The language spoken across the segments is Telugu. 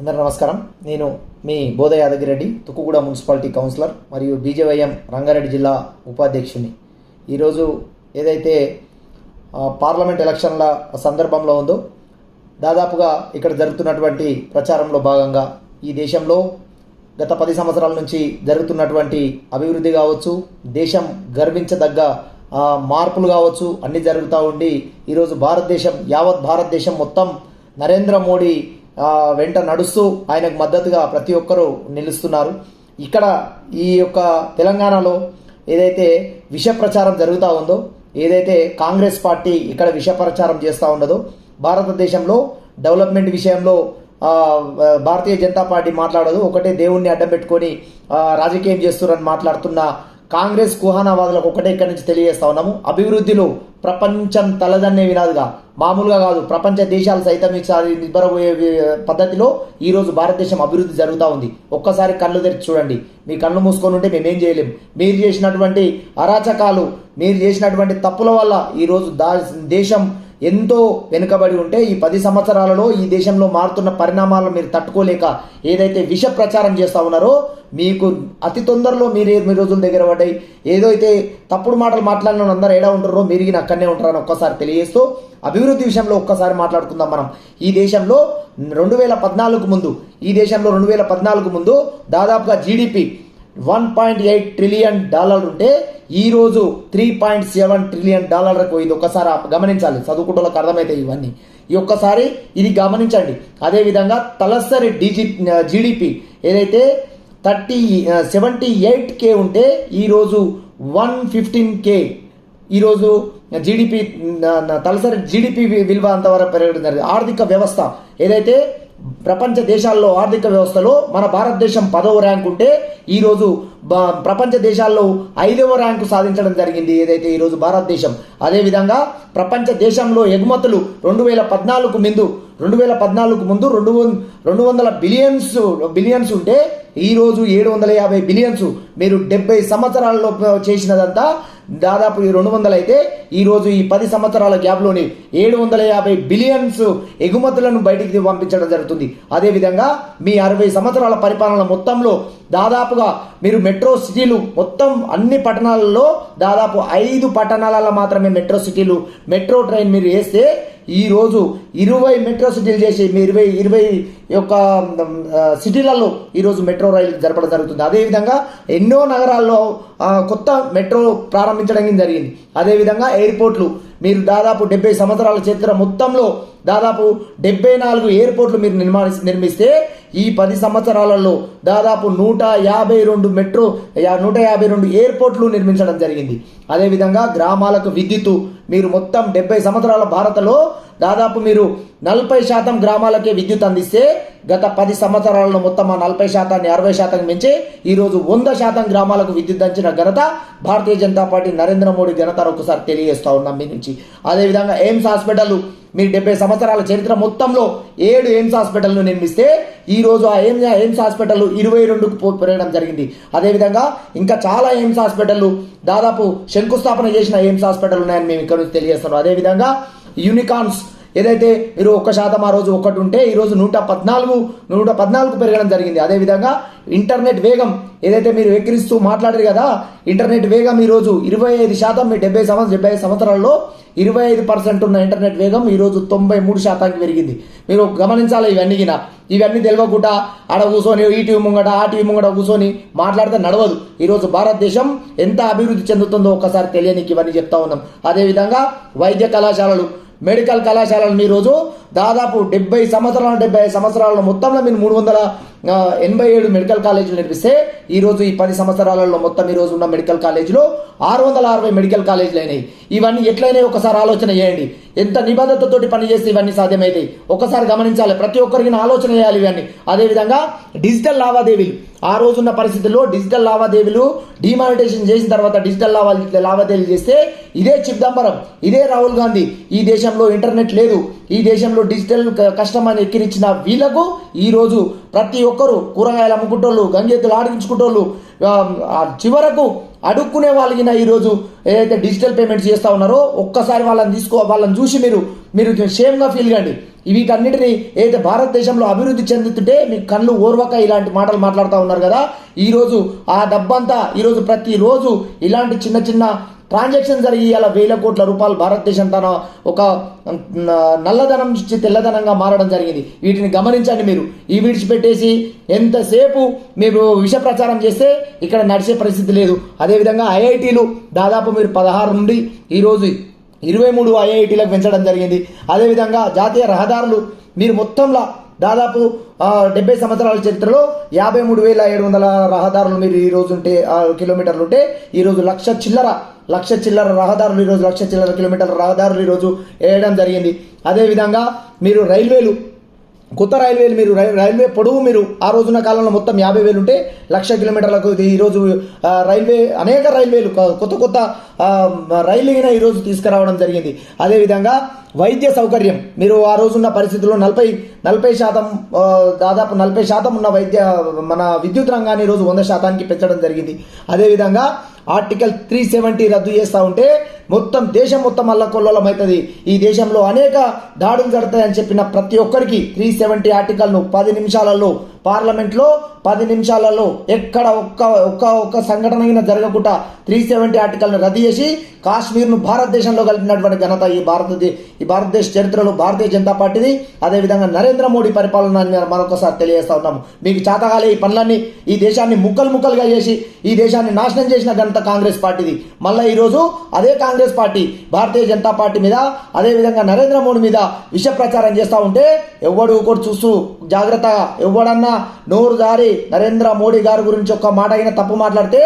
అందరూ నమస్కారం. నేను మీ బోధ యాదగిరెడ్డి తుక్కుగూడ మున్సిపాలిటీ కౌన్సిలర్ మరియు బీజేవైఎం రంగారెడ్డి జిల్లా ఉపాధ్యక్షుని. ఈరోజు ఏదైతే పార్లమెంట్ ఎలక్షన్ల సందర్భంలో ఉందో దాదాపుగా ఇక్కడ జరుగుతున్నటువంటి ప్రచారంలో భాగంగా ఈ దేశంలో గత పది సంవత్సరాల నుంచి జరుగుతున్నటువంటి అభివృద్ధి కావచ్చు దేశం గర్వించదగ్గ మార్పులు కావచ్చు అన్నీ జరుగుతూ ఉండి ఈరోజు భారతదేశం యావత్ భారతదేశం మొత్తం నరేంద్ర మోడీ వెంట నడుస్తూ ఆయనకు మద్దతుగా ప్రతి ఒక్కరూ నిలుస్తున్నారు. ఇక్కడ ఈ యొక్క తెలంగాణలో ఏదైతే విష ప్రచారం జరుగుతూ ఉందో ఏదైతే కాంగ్రెస్ పార్టీ ఇక్కడ విష ప్రచారం చేస్తూ ఉండదో భారతదేశంలో డెవలప్మెంట్ విషయంలో భారతీయ జనతా పార్టీ మాట్లాడదు ఒకటే దేవుణ్ణి అడ్డం పెట్టుకొని రాజకీయం చేస్తున్నారని మాట్లాడుతున్న కాంగ్రెస్ కుహానావాదులకు ఒకటే ఇక్కడి నుంచి తెలియజేస్తా ఉన్నాము. అభివృద్ధిలో ప్రపంచం తలదన్నే వినాదుగా. మామూలుగా కాదు ప్రపంచ దేశాలు సైతం ఈసారి నిబ్బరబోయే పద్ధతిలో ఈరోజు భారతదేశం అభివృద్ధి జరుగుతూ ఉంది. ఒక్కసారి కళ్ళు తెరిచి చూడండి. మీ కళ్ళు మూసుకొని ఉంటే మేమేం చేయలేం. మీరు చేసినటువంటి అరాచకాలు మీరు చేసినటువంటి తప్పుల వల్ల ఈరోజు దా దేశం ఎంతో వెనుకబడి ఉంటే ఈ పది సంవత్సరాలలో ఈ దేశంలో మారుతున్న పరిణామాలను మీరు తట్టుకోలేక ఏదైతే విష ప్రచారం చేస్తా ఉన్నారో మీకు అతి తొందరలో మీరు మీ రోజుల దగ్గర పడ్డాయి. ఏదైతే తప్పుడు మాటలు మాట్లాడిన అందరూ ఏడా ఉంటారో మీరు అక్కడనే ఉంటారని ఒక్కసారి తెలియజేస్తూ అభివృద్ధి విషయంలో ఒక్కసారి మాట్లాడుకుందాం మనం. ఈ దేశంలో రెండు వేల పద్నాలుగు ముందు ఈ దేశంలో రెండు వేల పద్నాలుగు ముందు దాదాపుగా GDP one point eight trillion dollar ఉంటే ఈరోజు త్రీ పాయింట్ సెవెన్ ట్రిలియన్ డాలర్లకు పోయింది ఒకసారి గమనించాలి. చదువుకుంటోళ్ళకి అర్థమవుతాయి ఇవన్నీ. ఈ ఒక్కసారి ఇది గమనించండి. అదేవిధంగా తలసరి డిజి జీడిపి ఏదైతే థర్టీ సెవెంటీ ఎయిట్ కే ఉంటే ఈరోజు వన్ ఫిఫ్టీన్ కే ఈరోజు జీడిపి తలసరి జీడిపి విలువ అంతవరకు పెరగడం జరిగింది. ఆర్థిక వ్యవస్థ ఏదైతే ప్రపంచ దేశాల్లో ఆర్థిక వ్యవస్థలో మన భారతదేశం పదవ ర్యాంక్ ఉంటే ఈరోజు ప్రపంచ దేశాల్లో ఐదవ ర్యాంకు సాధించడం జరిగింది ఏదైతే ఈరోజు భారతదేశం. అదేవిధంగా ప్రపంచ దేశంలో ఎగుమతులు రెండు వేల పద్నాలుగు ముందు రెండు వేల పద్నాలుగు ముందు రెండు వం- రెండు వందల బిలియన్స్ బిలియన్స్ ఉంటే ఈరోజు ఏడు వందల యాభై బిలియన్స్ మీరు డెబ్బై సంవత్సరాల్లో చేసినదంతా దాదాపు ఈ రెండు వందలు అయితే ఈరోజు ఈ పది సంవత్సరాల గ్యాప్లోని ఏడు వందల యాభై బిలియన్స్ ఎగుమతులను బయటికి పంపించడం జరుగుతుంది. అదేవిధంగా మీ అరవై సంవత్సరాల పరిపాలన మొత్తంలో దాదాపుగా మీరు మెట్రో సిటీలు మొత్తం అన్ని పట్టణాలలో దాదాపు ఐదు పట్టణాలలో మాత్రమే మెట్రో సిటీలు మెట్రో ట్రైన్ మీరు వేస్తే ఈరోజు ఇరవై మెట్రో సిటీలు చేసి ఇరవై ఇరవై యొక్క సిటీలలో ఈరోజు మెట్రో రైలు జరపడం జరుగుతుంది. అదేవిధంగా ఎన్నో నగరాల్లో కొత్త మెట్రో ప్రారంభించడం జరిగింది. అదేవిధంగా ఎయిర్పోర్ట్లు మీరు దాదాపు డెబ్బై సంవత్సరాల చరిత్ర మొత్తంలో దాదాపు డెబ్బై నాలుగు ఎయిర్పోర్ట్లు మీరు నిర్మాణి నిర్మిస్తే ఈ పది సంవత్సరాలలో దాదాపు నూట యాభై రెండు మెట్రో యా- నూట యాభై రెండు ఎయిర్పోర్ట్లు నిర్మించడం జరిగింది. అదేవిధంగా గ్రామాలకు విద్యుత్తు. మీరు మొత్తం డెబ్బై సంవత్సరాల భారతలో దాదాపు మీరు నలభై శాతం గ్రామాలకే విద్యుత్ అందిస్తే గత పది సంవత్సరాలలో మొత్తం ఆ నలభై శాతాన్ని అరవై శాతం మించి ఈరోజు వంద శాతం గ్రామాలకు విద్యుత్ అందించిన ఘనత భారతీయ జనతా పార్టీ నరేంద్ర మోడీ ఘనత ఒకసారి తెలియజేస్తా ఉన్నాం మీ నుంచి. అదేవిధంగా ఎయిమ్స్ హాస్పిటల్ మీరు డెబ్బై సంవత్సరాల చరిత్ర మొత్తంలో ఏడు ఎయిమ్స్ హాస్పిటల్ను నిర్మిస్తే ఈరోజు ఆ ఎయిమ్స్ ఎయిమ్స్ హాస్పిటల్ ఇరవై రెండుకు పో- పెరగడం జరిగింది. అదేవిధంగా ఇంకా చాలా ఎయిమ్స్ హాస్పిటల్ దాదాపు శంకుస్థాపన చేసిన ఎయిమ్స్ హాస్పిటల్ ఉన్నాయని మేము ఇక్కడ నుంచి తెలియజేస్తున్నాం. అదేవిధంగా యూనికాన్స్ ఏదైతే మీరు ఒక్క శాతం ఆ రోజు ఒకటి ఉంటే ఈరోజు నూట పద్నాలుగు నూట పద్నాలుగు పెరగడం జరిగింది. అదేవిధంగా ఇంటర్నెట్ వేగం ఏదైతే మీరు ఎక్కిరిస్తూ మాట్లాడారు కదా ఇంటర్నెట్ వేగం ఈ రోజు ఇరవై ఐదు శాతం మీ డెబ్బై సంవత్సరం డెబ్బై ఐదు సంవత్సరాల్లో ఇరవై ఐదు పర్సెంట్ ఉన్న ఇంటర్నెట్ వేగం ఈ రోజు తొంభై మూడు శాతానికి పెరిగింది. మీరు గమనించాలి ఇవన్నీ గిన. ఇవన్నీ తెలియకుండా ఆడ కూర్చొని ఈ టీవీ ముంగట ఆ టీవీ ముంగట కూర్చొని మాట్లాడితే నడవదు. ఈరోజు భారతదేశం ఎంత అభివృద్ధి చెందుతుందో ఒకసారి తెలియనికి ఇవన్నీ చెప్తా ఉన్నాం. అదేవిధంగా వైద్య కళాశాలలు మెడికల్ కళాశాలను ఈ రోజు దాదాపు డెబ్బై సంవత్సరాల డెబ్బై ఐదు సంవత్సరాల మొత్తంలో మీరు మూడు వందల ఎనభై ఏడు మెడికల్ కాలేజీలు నిర్మిస్తే ఈరోజు ఈ పది సంవత్సరాలలో మొత్తం ఈరోజు ఉన్న మెడికల్ కాలేజీలో ఆరు వందల అరవై మెడికల్ కాలేజీలు అయినాయి. ఇవన్నీ ఎట్లయినాయి ఒకసారి ఆలోచన చేయండి. ఎంత నిబద్ధతతోటి పనిచేస్తే ఇవన్నీ సాధ్యమవుతాయి ఒకసారి గమనించాలి. ప్రతి ఒక్కరికి ఆలోచన చేయాలి ఇవన్నీ. అదేవిధంగా డిజిటల్ లావాదేవీలు. ఆ రోజున్న పరిస్థితుల్లో డిజిటల్ లావాదేవీలు డిమానిటేషన్ చేసిన తర్వాత డిజిటల్ లావా లావాదేవీలు చేస్తే ఇదే చిదంబరం ఇదే రాహుల్ గాంధీ. ఈ దేశంలో ఇంటర్నెట్ లేదు. ఈ దేశంలో డిజిటల్ క- కష్టం అని ఎక్కిరించిన వీళ్ళకు ఈరోజు ప్రతి ఒక్కరు కూరగాయలు అమ్ముకుంటోళ్ళు గంగెత్తులు ఆడించుకుంటోళ్ళు చివరకు అడుక్కునే వాళ్ళకి ఈరోజు ఏదైతే డిజిటల్ పేమెంట్స్ చేస్తూ ఉన్నారో ఒక్కసారి వాళ్ళని తీసుకో వాళ్ళని చూసి మీరు మీరు షేమ్గా ఫీల్ కండి. వీటన్నిటిని ఏదైతే భారతదేశంలో అభివృద్ధి చెందుతుంటే మీ కళ్ళు ఓర్వక ఇలాంటి మాటలు మాట్లాడుతూ ఉన్నారు కదా. ఈరోజు ఆ డబ్బంతా ఈరోజు ప్రతిరోజు ఇలాంటి చిన్న చిన్న ట్రాన్సాక్షన్ జరిగి అలా వేల కోట్ల రూపాయలు భారతదేశం తన ఒక నల్లధనం నుంచి తెల్లధనంగా మారడం జరిగింది. వీటిని గమనించండి మీరు. ఈ విడిచిపెట్టేసి ఎంతసేపు మీరు విష ప్రచారం చేస్తే ఇక్కడ నడిచే పరిస్థితి లేదు. అదేవిధంగా ఐఐటీలు దాదాపు మీరు పదహారు నుండి ఈరోజు ఇరవై మూడు ఐఐటీలకు పెంచడం జరిగింది. అదేవిధంగా జాతీయ రహదారులు మీరు మొత్తంలో దాదాపు డెబ్బై సంవత్సరాల చరిత్రలో యాభై మూడు వేల ఏడు వందల రహదారులు మీరు ఈ రోజు ఉంటే కిలోమీటర్లు ఉంటే ఈరోజు లక్ష చిల్లర లక్ష చిల్లర రహదారులు ఈరోజు లక్ష చిల్లర కిలోమీటర్ల రహదారులు ఈరోజు వేయడం జరిగింది. అదేవిధంగా మీరు రైల్వేలు కొత్త రైల్వేలు మీరు రైల్వే పొడవు మీరు ఆ రోజున కాలంలో మొత్తం యాభై వేలు ఉంటే లక్ష కిలోమీటర్లకు ఈరోజు రైల్వే అనేక రైల్వేలు కొత్త కొత్త రైలు అయినా ఈరోజు తీసుకురావడం జరిగింది. అదేవిధంగా వైద్య సౌకర్యం. మీరు ఆ రోజున్న పరిస్థితుల్లో నలభై నలభై శాతం దాదాపు నలభై శాతం ఉన్న వైద్య మన విద్యుత్ రంగాన్ని ఈరోజు వంద శాతానికి పెంచడం జరిగింది. అదేవిధంగా ఆర్టికల్ త్రీ సెవెంటీ రద్దు చేస్తూ ఉంటే మొత్తం దేశం మొత్తం అల్లకొల్లోలం అవుతుంది ఈ దేశంలో అనేక దాడులు జరుగుతాయని చెప్పిన ప్రతి ఒక్కరికి త్రీ సెవెంటీ ఆర్టికల్ను పది నిమిషాలలో పార్లమెంట్లో పది నిమిషాలలో ఎక్కడ ఒక్క ఒక్క ఒక్క సంఘటన అయినా జరగకుండా త్రీ సెవెంటీ ఆర్టికల్ను రద్దు చేసి కాశ్మీర్ను భారతదేశంలో కలిపినటువంటి ఘనత ఈ భారతదేశ ఈ భారతదేశ చరిత్రలో భారతీయ జనతా పార్టీది. అదేవిధంగా నరేంద్ర మోడీ పరిపాలన మరొకసారి తెలియజేస్తా ఉన్నాము. మీకు చాతగాలే ఈ పనులన్నీ. ఈ దేశాన్ని ముక్కలు ముక్కలుగా చేసి ఈ దేశాన్ని నాశనం చేసిన ఘనత కాంగ్రెస్ పార్టీది. మళ్ళీ ఈరోజు అదే కాంగ్రెస్ పార్టీ భారతీయ జనతా పార్టీ మీద అదేవిధంగా నరేంద్ర మోడీ మీద విష ప్రచారం చేస్తూ ఉంటే ఎవడు ఒకటి చూస్తూ జాగ్రత్తగా ఎవడన్నా నోరు జారి నరేంద్ర మోడీ గారి గురించి ఒక్క మాట అయినా తప్పు మాట్లాడితే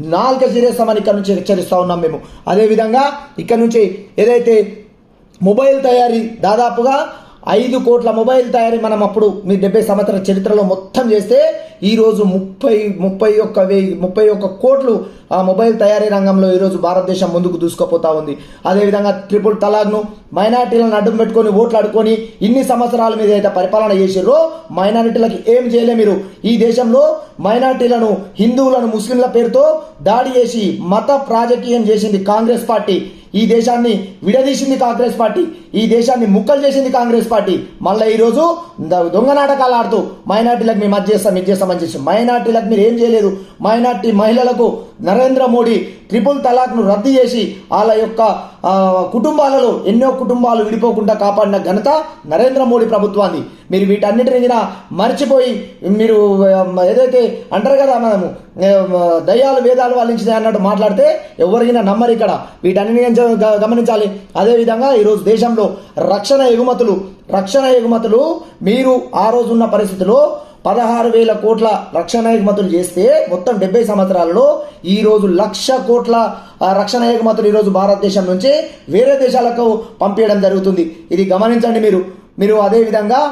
నాలుక చేరేస్తామని ఇక్కడ నుంచి హెచ్చరిస్తూ ఉన్నాం మేము. అదేవిధంగా ఇక్కడ నుంచి ఏదైతే మొబైల్ తయారీ దాదాపుగా ఐదు కోట్ల మొబైల్ తయారీ మనం అప్పుడు మీ డెబ్బై సంవత్సరాల చరిత్రలో మొత్తం చేస్తే ఈరోజు ముప్పై ముప్పై ఒక్క వెయ్యి ముప్పై ఒక్క కోట్లు ఆ మొబైల్ తయారీ రంగంలో ఈరోజు భారతదేశం ముందుకు దూసుకుపోతా ఉంది. అదేవిధంగా ట్రిపుల్ తలాక్ను మైనార్టీలను అడ్డం పెట్టుకొని ఓట్లు అడుకొని ఇన్ని సంవత్సరాల మీద అయితే పరిపాలన చేసిర్రో మైనారిటీలకు ఏం చేయలే మీరు? ఈ దేశంలో మైనార్టీలను హిందువులను ముస్లింల పేరుతో దాడి చేసి మత ప్రాజకీయం చేసింది కాంగ్రెస్ పార్టీ. ఈ దేశాన్ని విడదీసింది కాంగ్రెస్ పార్టీ ఈ దేశాన్ని ముక్కలు చేసింది కాంగ్రెస్ పార్టీ. మళ్ళీ ఈరోజు దొంగ నాటకాలు ఆడుతూ మైనార్టీలకు మేము అది చేస్తాం ఇది చేస్తామని చేసి మైనార్టీలకు మీరు ఏం చేయలేదు. మైనార్టీ మహిళలకు నరేంద్ర మోడీ ట్రిపుల్ తలాక్ను రద్దు చేసి వాళ్ళ యొక్క కుటుంబాలలో ఎన్నో కుటుంబాలు విడిపోకుండా కాపాడిన ఘనత నరేంద్ర మోడీ ప్రభుత్వాన్ని. మీరు వీటన్నిటిని మర్చిపోయి మీరు ఏదైతే అంటారు కదా మనము దయ్యాలు వేదాలు వాళ్ళించినాయి అన్నట్టు మాట్లాడితే ఎవరికైనా నమ్మరు ఇక్కడ. వీటన్నిటిని గమనించాలి. అదేవిధంగా ఈరోజు దేశంలో రక్షణ ఎగుమతులు రక్షణ ఎగుమతులు మీ మీరు ఆ రోజున్న పరిస్థితిలో పదహారు వేల కోట్ల రక్షణ ఎగుమతులు చేస్తే మొత్తం డెబ్బై సంవత్సరాలలో ఈరోజు లక్ష కోట్ల రక్షణ ఎగుమతులు ఈరోజు భారతదేశం నుంచి వేరే దేశాలకు పంపించడం జరుగుతుంది. ఇది గమనించండి మీరు. మీరు అదేవిధంగా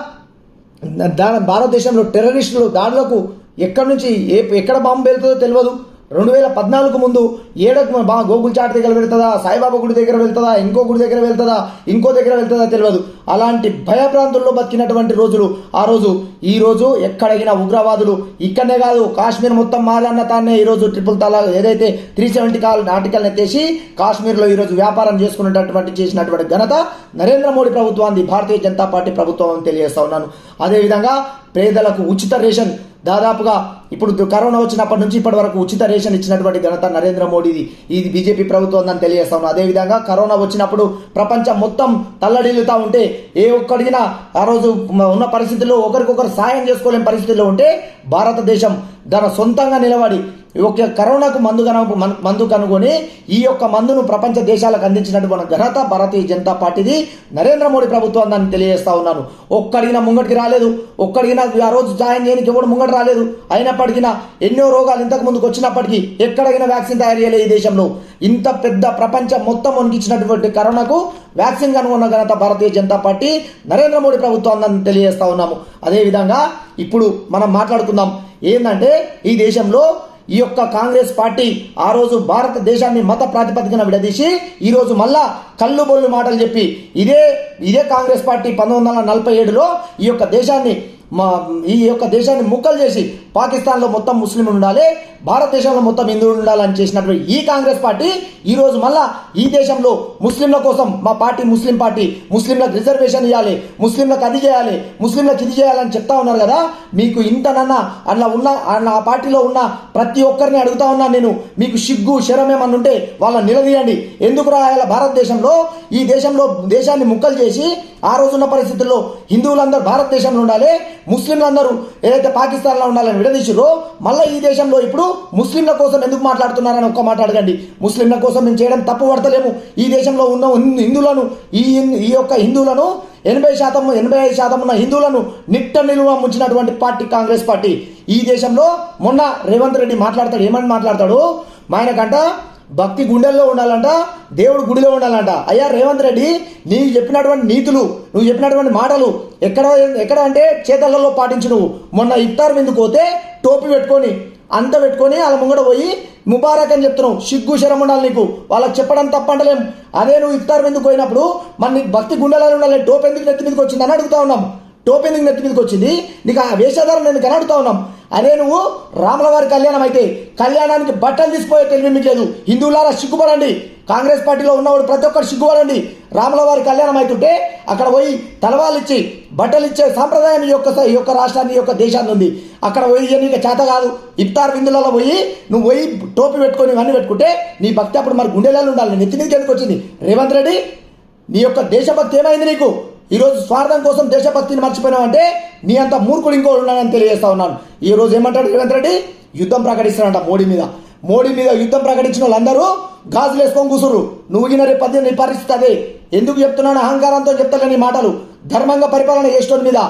దా భారతదేశంలో టెర్రరిస్టులు దాడులకు ఎక్కడి నుంచి ఏ ఎక్కడ బాంబు వెళ్తుందో తెలియదు. రెండు వేల పద్నాలుగు ముందు ఏడకు బా గోకుల్ చాట్ దగ్గర వెళ్తుందా? సాయిబాబా గుడి దగ్గర వెళ్తుందా? ఇంకో గుడి దగ్గర వెళ్తుందా? ఇంకో దగ్గర వెళ్తుందా తెలియదు. అలాంటి భయభ్రాంతుల్లో బతికినటువంటి రోజులు ఆ రోజు. ఈ రోజు ఎక్కడైనా ఉగ్రవాదులు ఇక్కడనే కాదు కాశ్మీర్ మొత్తం మాదన్న తానే ఈరోజు ట్రిపుల్ తలా ఏదైతే త్రీ సెవెంటీ కాల్ ఆర్టికల్ ఎత్తేసి కాశ్మీర్లో ఈరోజు వ్యాపారం చేసుకునేటటువంటి చేసినటువంటి ఘనత నరేంద్ర మోడీ ప్రభుత్వాన్ని భారతీయ జనతా పార్టీ ప్రభుత్వం తెలియజేస్తా ఉన్నాను. అదేవిధంగా పేదలకు ఉచిత రేషన్ దాదాపుగా ఇప్పుడు కరోనా వచ్చినప్పటి నుంచి ఇప్పటి వరకు ఉచిత రేషన్ ఇచ్చినటువంటి ఘనత నరేంద్ర మోడీది. ఇది బీజేపీ ప్రభుత్వం అని తెలియజేస్తాను అదేవిధంగా కరోనా వచ్చినప్పుడు ప్రపంచం మొత్తం తల్లడిల్లుతా ఉంటే ఏ ఒక్కడిగినా ఆ రోజు ఉన్న పరిస్థితుల్లో ఒకరికొకరు సాయం చేసుకోలేని పరిస్థితుల్లో ఉంటే భారతదేశం తన సొంతంగా నిలబడి ఒక కరోనాకు మందు కను మందు కనుగొని ఈ యొక్క మందును ప్రపంచ దేశాలకు అందించినటువంటి ఘనత భారతీయ జనతా పార్టీది నరేంద్ర మోడీ ప్రభుత్వం దాన్ని తెలియజేస్తా ఉన్నాను. ఒక్కడిగినా ముంగటికి రాలేదు. ఒక్కడిగినా ఆ రోజు జాయిన్ చేయడానికి ఎవడు ముంగట రాలేదు. అయినప్పటికీ ఎన్నో రోగాలు ఇంతకు ముందుకు వచ్చినప్పటికీ ఎక్కడైనా వ్యాక్సిన్ తయారు చేయలేదు ఈ దేశంలో. ఇంత పెద్ద ప్రపంచం మొత్తం వణికించినటువంటి కరోనాకు వ్యాక్సిన్ కనుగొన్న ఘనత భారతీయ జనతా పార్టీ నరేంద్ర మోడీ ప్రభుత్వం దాన్ని తెలియజేస్తా ఉన్నాము. అదేవిధంగా ఇప్పుడు మనం మాట్లాడుకుందాం. ఏంటంటే ఈ దేశంలో ఈ యొక్క కాంగ్రెస్ పార్టీ ఆ రోజు భారతదేశాన్ని మత ప్రాతిపదికన విడదీసి ఈరోజు మళ్ళా కళ్ళు బొల్లు మాటలు చెప్పి ఇదే ఇదే కాంగ్రెస్ పార్టీ పంతొమ్మిది వందల నలభై ఏడులో ఈ యొక్క దేశాన్ని మా ఈ యొక్క దేశాన్ని ముక్కలు చేసి పాకిస్తాన్లో మొత్తం ముస్లింలు ఉండాలి భారతదేశంలో మొత్తం హిందువులు ఉండాలని చేసినటువంటి ఈ కాంగ్రెస్ పార్టీ ఈరోజు మళ్ళా ఈ దేశంలో ముస్లింల కోసం మా పార్టీ ముస్లిం పార్టీ ముస్లింలకు రిజర్వేషన్ ఇవ్వాలి ముస్లింలకు అది చేయాలి ముస్లింలకు ఇది చేయాలని చెప్తా ఉన్నారు కదా మీకు ఇంతనన్నా అలా ఉన్న ఆ పార్టీలో ఉన్న ప్రతి ఒక్కరిని అడుగుతా ఉన్నాను నేను మీకు సిగ్గు శరం ఏమన్నా ఉంటే వాళ్ళని నిలదీయండి. ఎందుకు రాయాల భారతదేశంలో? ఈ దేశంలో దేశాన్ని ముక్కలు చేసి ఆ రోజున్న పరిస్థితుల్లో హిందువులందరూ భారతదేశంలో ఉండాలి ముస్లింలందరూ ఏదైతే పాకిస్తాన్లో ఉండాలని విడదీసిరో మళ్ళీ ఈ దేశంలో ఇప్పుడు ముస్లింల కోసం ఎందుకు మాట్లాడుతున్నారని ఒక్క మాట అడగండి. ముస్లింల కోసం మేము చేయడం తప్పు పడతలేము. ఈ దేశంలో ఉన్న హిందువులను ఈ ఈ యొక్క హిందువులను ఎనభై శాతం ఎనభై ఐదు శాతం ఉన్న హిందువులను నిట్ట నిలువ ముంచినటువంటి పార్టీ కాంగ్రెస్ పార్టీ. ఈ దేశంలో మొన్న రేవంత్ రెడ్డి మాట్లాడతాడు. ఏమని మాట్లాడతాడు? మా ఆయనకంట భక్తి గుండెల్లో ఉండాలంట దేవుడు గుడిలో ఉండాలంట. అయ్యా రేవంత్ రెడ్డి నీవు చెప్పినటువంటి నీతులు నువ్వు చెప్పినటువంటి మాటలు ఎక్కడ ఎక్కడ అంటే చేతలలో పాటించు నువ్వు. మొన్న ఇఫ్తార్ విందుకు పోతే టోపీ పెట్టుకొని అంత పెట్టుకొని వాళ్ళ ముంగడ పోయి ముబారక్ అని చెప్తున్నావు. సిగ్గు శరం ఉండాలి నీకు. వాళ్ళకి చెప్పడం తప్పంటలేం. అదే నువ్వు ఇఫ్తార్ ఎందుకు పోయినప్పుడు? మన నీకు భక్తి గుండెలలో ఉండాలి. టోప్ ఎందుకు నెత్తి మీదకి వచ్చిందని అడుగుతా ఉన్నాం. టోప్ ఎందుకు నెత్తి మీదకి వచ్చింది. నీకు ఆ వేషధారం నేను అని ఉన్నాం. అదే నువ్వు రాముల వారి కళ్యాణం అయితే కళ్యాణానికి బట్టలు తీసిపోయే తెలివి మీకు లేదు. హిందువులారా సిగ్గుపడండి. కాంగ్రెస్ పార్టీలో ఉన్నవాడు ప్రతి ఒక్కరు సిగ్గుపడండి. రాముల వారి కళ్యాణం అవుతుంటే అక్కడ పోయి తలవాళ్ళు ఇచ్చి బట్టలు ఇచ్చే సాంప్రదాయం ఈ యొక్క ఈ యొక్క రాష్ట్రాన్ని ఈ యొక్క దేశాన్ని ఉంది. అక్కడ పోయి నీకు చేత కాదు. ఇఫ్తార్ విందులలో పోయి నువ్వు పోయి టోపీ పెట్టుకొని ఇవన్నీ పెట్టుకుంటే నీ భక్తి అప్పుడు మరి గుండెలలో ఉండాలి. నెత్తి మీదకి ఎందుకు వచ్చింది? రేవంత్ రెడ్డి నీ యొక్క దేశభక్తి ఏమైంది నీకు? ఈరోజు స్వార్థం కోసం దేశభక్తిని మర్చిపోయినావంటే నీ అంత మూర్ఖుడు ఇంకో ఉన్నానని తెలియజేస్తా ఉన్నాను. ఈ రోజు ఏమంటాడు రేవంత్ రెడ్డి? యుద్ధం ప్రకటిస్తానంట మోడీ మీద. మోడీ మీద యుద్ధం ప్రకటించిన వాళ్ళందరూ గాజులు వేసుకొని కూసురు నువ్వు గిన రేపు పద్యం నీ పరిస్థితి అదే. ఎందుకు చెప్తున్నాను? అహంకారంతో చెప్తలేని మాటలు. ధర్మంగా పరిపాలన చేసేటోని మీద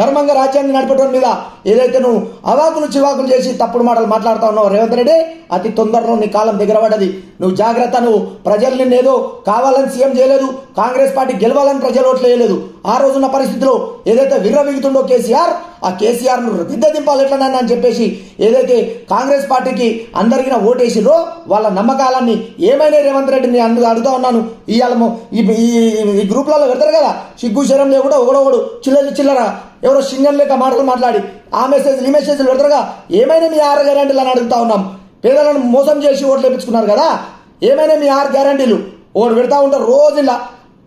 ధర్మంగా రాజ్యాన్ని నడిపేటోని మీద ఏదైతే నువ్వు అవాకులు చివాకులు చేసి తప్పుడు మాటలు మాట్లాడుతా ఉన్నావు రేవంత్ రెడ్డి అతి తొందరలో నీ కాలం దగ్గర పడ్డది నువ్వు జాగ్రత్త నువ్వు ప్రజల్ని ఏదో కావాలని సీఎం చేయలేదు కాంగ్రెస్ పార్టీ గెలవాలని ప్రజలు ఓట్లు వేయలేదు. ఆ రోజున్న పరిస్థితిలో ఏదైతే విర్రవీగుతుండో కేసీఆర్ ఆ కేసీఆర్ను దిద్దదింపాలి ఎట్లనని అని చెప్పేసి ఏదైతే కాంగ్రెస్ పార్టీకి అందరికీ ఓటేసిరో వాళ్ళ నమ్మకాలన్నీ ఏమైనా రేవంత్ రెడ్డిని అందుకు అడుగుతా ఉన్నాను. ఇవాళ ఈ ఈ- గ్రూప్లలో పెడతారు కదా సిగ్గు శరం లేకుండా ఒకడొకడు చిల్లర చిల్లర ఎవరో సింగన్ లేక మాటలు మాట్లాడి ఆ మెసేజ్ ఈ మెసేజ్లు పెడతారుగా. ఏమైనా మీ ఆరు గ్యారంటీలు అని అడుగుతా ఉన్నాం. పేదలను మోసం చేసి ఓట్లు వేపించుకున్నారు కదా. ఏమైనా మీ ఆరు గ్యారంటీలు? ఓటు పెడతా ఉంటారు రోజు ఇలా.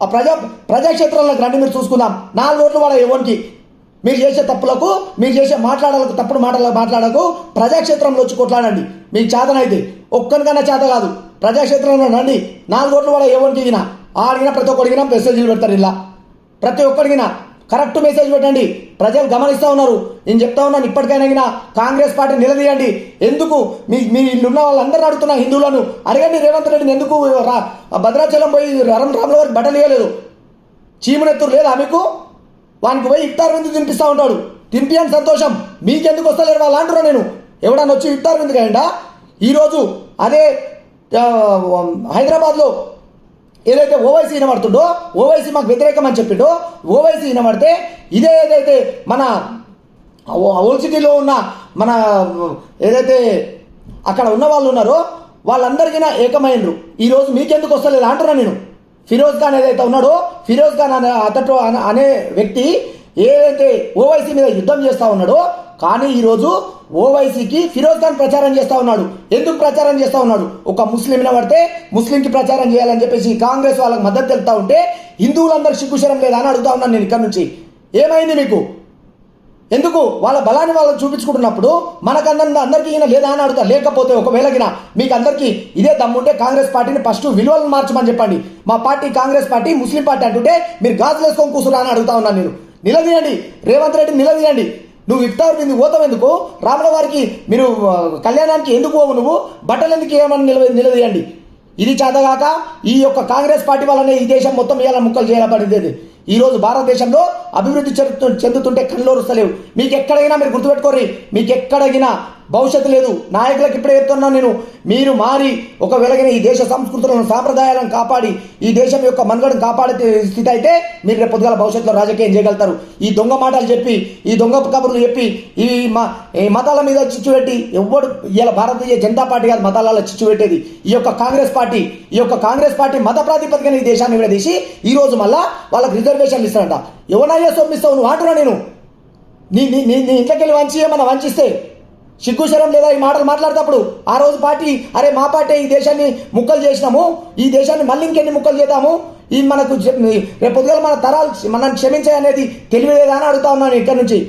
ఆ ప్రజా ప్రజాక్షేత్రంలోకి రండి మీరు చూసుకుందాం. నాలుగు ఓట్లు వాళ్ళ ఎవరికి మీరు చేసే తప్పులకు మీరు చేసే మాట్లాడాలకు తప్పుడు మాటలు మాట్లాడకు. ప్రజాక్షేత్రంలో వచ్చి కొట్లాడండి. మీకు చేతనైతే ఒక్కరికన్నా చేత కాదు. ప్రజాక్షేత్రంలో రండి. నాలుగు ఓట్లు వాళ్ళ ఎవరికి దిగినా ఆడిగినా ప్రతి ఒక్కడిగినా మెసేజ్లు పెడతారు ఇలా. ప్రతి ఒక్కడిగినా. కరెక్ట్ మెసేజ్ పెట్టండి. ప్రజలు గమనిస్తూ ఉన్నారు. నేను చెప్తా ఉన్నాను ఇప్పటికైనా కాంగ్రెస్ పార్టీ నిలదీయండి. ఎందుకు? మీ మీ ఇల్లున్న వాళ్ళందరూ అడుగుతున్న హిందువులను అడగండి రేవంత్ రెడ్డిని ఎందుకు భద్రాచలం పోయి రమ్ రాముల వారికి బట్టలు ఇవ్వలేదు చీమునెత్తురు లేదా మీకు? వానికి పోయి ఇఫ్తార్ విందు తినిపిస్తూ ఉంటాడు. తినిపియని సంతోషం. మీకెందుకు వస్తలేరు? వాళ్ళు అంటున్నా నేను. ఎవడన్నా వచ్చి ఇఫ్తార్ విందు ఈరోజు అదే హైదరాబాద్లో ఏదైతే ఓవైసీ వినబడుతుండో ఓవైసీ మాకు వ్యతిరేకం అని చెప్పిండో ఓవైసీ వినబడితే ఇదే ఏదైతే మన ఓల్డ్ సిటీలో ఉన్న మన ఏదైతే అక్కడ ఉన్న వాళ్ళు ఉన్నారో వాళ్ళందరికీ ఏకమైనరు ఈరోజు మీకెందుకు వస్తలేదు అంటున్నా నేను. ఫిరోజ్ ఖాన్ ఏదైతే ఉన్నాడో ఫిరోజ్ ఖాన్ అనే అతడు అనే- అనే వ్యక్తి ఏదైతే ఓవైసీ మీద యుద్ధం చేస్తూ ఉన్నాడో కానీ ఈరోజు ఓవైసీకి ఫిరోజ్ ఖాన్ ప్రచారం చేస్తూ ఉన్నాడు. ఎందుకు ప్రచారం చేస్తూ ఉన్నాడు? ఒక ముస్లిం పడితే ముస్లింకి ప్రచారం చేయాలని చెప్పేసి కాంగ్రెస్ వాళ్ళకి మద్దతు తెలుపుతా ఉంటే హిందువులందరూ సిగ్గుశరం లేదా అని అడుగుతా ఉన్నాను నేను ఇక్కడ నుంచి. ఏమైంది మీకు? ఎందుకు? వాళ్ళ బలాన్ని వాళ్ళు చూపించుకుంటున్నప్పుడు మనకందరికీ అందరికీ ఈయన లేదా అని అడుగుతా. లేకపోతే ఒకవేళకి మీకు అందరికీ ఇదే దమ్ముంటే కాంగ్రెస్ పార్టీని ఫస్ట్ విలువలను మార్చమని చెప్పండి. మా party Congress party Muslim party అంటుంటే మీరు గాజులు వేసుకొని కూర్చున్నా అని అడుగుతా ఉన్నాను నేను. నిలదీయండి. రేవంత్ రెడ్డి నిలదీయండి. నువ్వు ఇఫ్తార్ మీద పోతావు ఎందుకు? రాముల వారికి మీరు కళ్యాణానికి ఎందుకు పోవు నువ్వు? బట్టలు ఎందుకు ఏమని నిలవ నిలదీయండి? ఇది చేతగాక ఈ యొక్క కాంగ్రెస్ పార్టీ వల్లనే ఈ దేశం మొత్తం ఇలా ముక్కలు చేయబడింది. ఈరోజు భారతదేశంలో అభివృద్ధి చెందుతు చెందుతుంటే కళ్ళోరుస్తలేవు మీకు ఎక్కడైనా మీరు గుర్తుపెట్టుకోరి మీకు ఎక్కడైనా భవిష్యత్తు లేదు. నాయకులకు ఇప్పుడే చెప్తున్నాను నేను. మీరు మారి ఒక వెలగిన ఈ దేశ సంస్కృతులను సాంప్రదాయాలను కాపాడి ఈ దేశం యొక్క మనుగడను కాపాడే స్థితి అయితే మీరు రేపు పొద్దుగాల భవిష్యత్తులో రాజకీయం చేయగలుగుతారు. ఈ దొంగ మాటలు చెప్పి ఈ దొంగ కబుర్లు చెప్పి ఈ ఈ మతాల మీద చిచ్చు పెట్టి ఎవడు ఇలా భారతీయ జనతా పార్టీ కాదు మతాలలో చిచ్చు పెట్టేది ఈ యొక్క కాంగ్రెస్ పార్టీ ఈ యొక్క కాంగ్రెస్ పార్టీ మత ప్రాతిపదికన ఈ దేశాన్ని విడదీసి ఈ రోజు మళ్ళా వాళ్ళకి రిజర్వేషన్లు ఇస్తారంట. ఎవరైనా సొమ్మిస్తావు? నువ్వు అంటున్నా నేను. నీ నీ నీ నీ ఇంట్లోకి వెళ్ళి వంచి ఏమన్నా వంచిస్తే సిగ్గుశరం లేదా ఈ మాటలు మాట్లాడేటప్పుడు ఆ రోజు పార్టీ అరే మా పార్టీ ఈ దేశాన్ని ముక్కలు చేసినాము ఈ దేశాన్ని మళ్ళీ ఇంకెన్ని ముక్కలు చేద్దాము ఈ మనకు రేపు పొద్దుగల మన తరాలు మనం క్షమించాయి అనేది తెలియలేదా అని అడుగుతా ఉన్నాను ఇక్కడ నుంచి.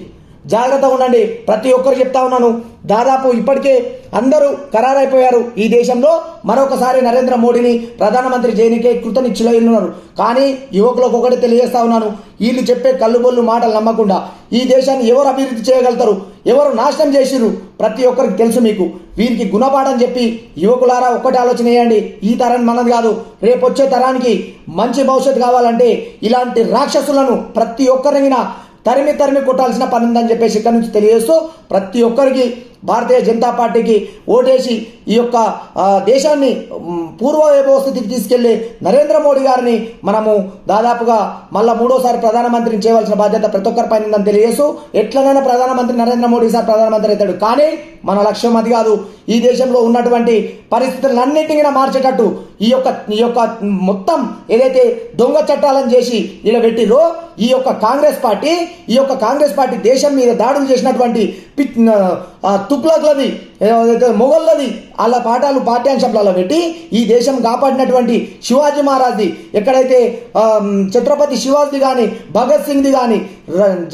జాగ్రత్తగా ఉండండి. ప్రతి ఒక్కరు చెప్తా ఉన్నాను. దాదాపు ఇప్పటికే అందరూ ఖరారైపోయారు. ఈ దేశంలో మరొకసారి నరేంద్ర మోడీని ప్రధానమంత్రి చేయనికే కృతనిచ్చులై ఉన్నారు కానీ యువకులకు ఒకటి తెలియజేస్తా ఉన్నాను. వీళ్ళు చెప్పే కళ్ళుబొల్లు మాటలు నమ్మకుండా ఈ దేశాన్ని ఎవరు అభివృద్ధి చేయగలుగుతారు? ఎవరు నాశనం చేసిరు ప్రతి ఒక్కరికి తెలుసు మీకు. వీరికి గుణపాఠం చెప్పి యువకులారా ఒక్కటి ఆలోచన చేయండి. ఈ తరం మనది కాదు. రేపు వచ్చే తరానికి మంచి భవిష్యత్తు కావాలంటే ఇలాంటి రాక్షసులను ప్రతి ఒక్కరిని తరిమి తరిమి కొట్టాల్సిన పని ఉందని చెప్పేసి ఇక్కడ నుంచి తెలియజేస్తూ ప్రతి ఒక్కరికి భారతీయ జనతా పార్టీకి ఓటేసి ఈ యొక్క దేశాన్ని పూర్వ వైభవ స్థితికి తీసుకెళ్ళి నరేంద్ర మోడీ గారిని మనము దాదాపుగా మళ్ళా మూడోసారి ప్రధానమంత్రిని చేయవలసిన బాధ్యత ప్రతి ఒక్కరి పైన ఉందని తెలియజేస్తూ ఎట్లనైనా ప్రధానమంత్రి నరేంద్ర మోడీ సార్ ప్రధానమంత్రి అవుతాడు. కానీ మన లక్ష్యం అది కాదు. ఈ దేశంలో ఉన్నటువంటి పరిస్థితులన్నింటినీ మార్చేటట్టు ఈ యొక్క ఈ యొక్క మొత్తం ఏదైతే దొంగ చట్టాలను చేసి ఇలా పెట్టిరో ఈ యొక్క కాంగ్రెస్ పార్టీ ఈ యొక్క కాంగ్రెస్ పార్టీ దేశం మీద దాడులు చేసినటువంటి తుప్లాక్లది మొగళ్ళది మొఘల్లది వాళ్ళ పాఠాలు పాఠ్యాంశాలలో పెట్టి ఈ దేశం కాపాడినటువంటి శివాజీ మహారాజ్ది ఎక్కడైతే ఛత్రపతి శివాజీ కానీ భగత్ సింగ్ది కానీ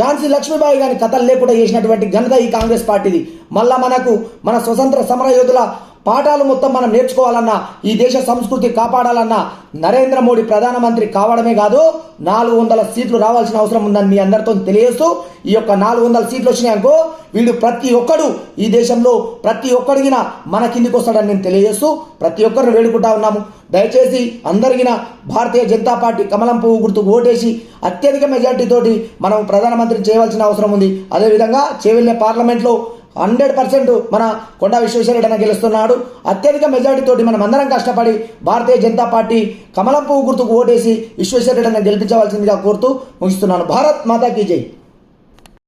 ఝాన్సీ లక్ష్మీబాయి కానీ కథలు లేకుండా చేసినటువంటి ఘనత ఈ కాంగ్రెస్ పార్టీది. మళ్ళా మనకు మన స్వతంత్ర సమర యోధుల పాఠాలు మొత్తం మనం నేర్చుకోవాలన్నా ఈ దేశ సంస్కృతి కాపాడాలన్నా నరేంద్ర మోడీ ప్రధానమంత్రి కావడమే కాదు నాలుగు వందల సీట్లు రావాల్సిన అవసరం ఉందని మీ అందరితో తెలియజేస్తూ ఈ యొక్క నాలుగు వందల సీట్లు వచ్చినాయనుకో వీడు ప్రతి ఒక్కడు ఈ దేశంలో ప్రతి ఒక్కడిగిన మన కిందికి వస్తాడని నేను తెలియజేస్తూ ప్రతి ఒక్కరిని వేడుకుంటా ఉన్నాము. దయచేసి అందరిగిన భారతీయ జనతా పార్టీ కమలం పువ్వు గుర్తుకు ఓటేసి అత్యధిక మెజార్టీతోటి మనం ప్రధానమంత్రి చేయవలసిన అవసరం ఉంది. అదేవిధంగా చేవెళ్ళే పార్లమెంట్లో హండ్రెడ్ పర్సెంట్ మన కొండా విశ్వేశ్వరరెడ్డి గెలుస్తున్నాడు. అత్యధిక మెజారిటీ తోటి మనం అందరం కష్టపడి భారతీయ జనతా పార్టీ కమలం పువ్వు గుర్తుకు ఓటేసి విశ్వేశ్వరరెడ్డిని గెలిపించవలసిందిగా కోరుతూ ముగిస్తున్నాను. భారత్ మాతాకి జై.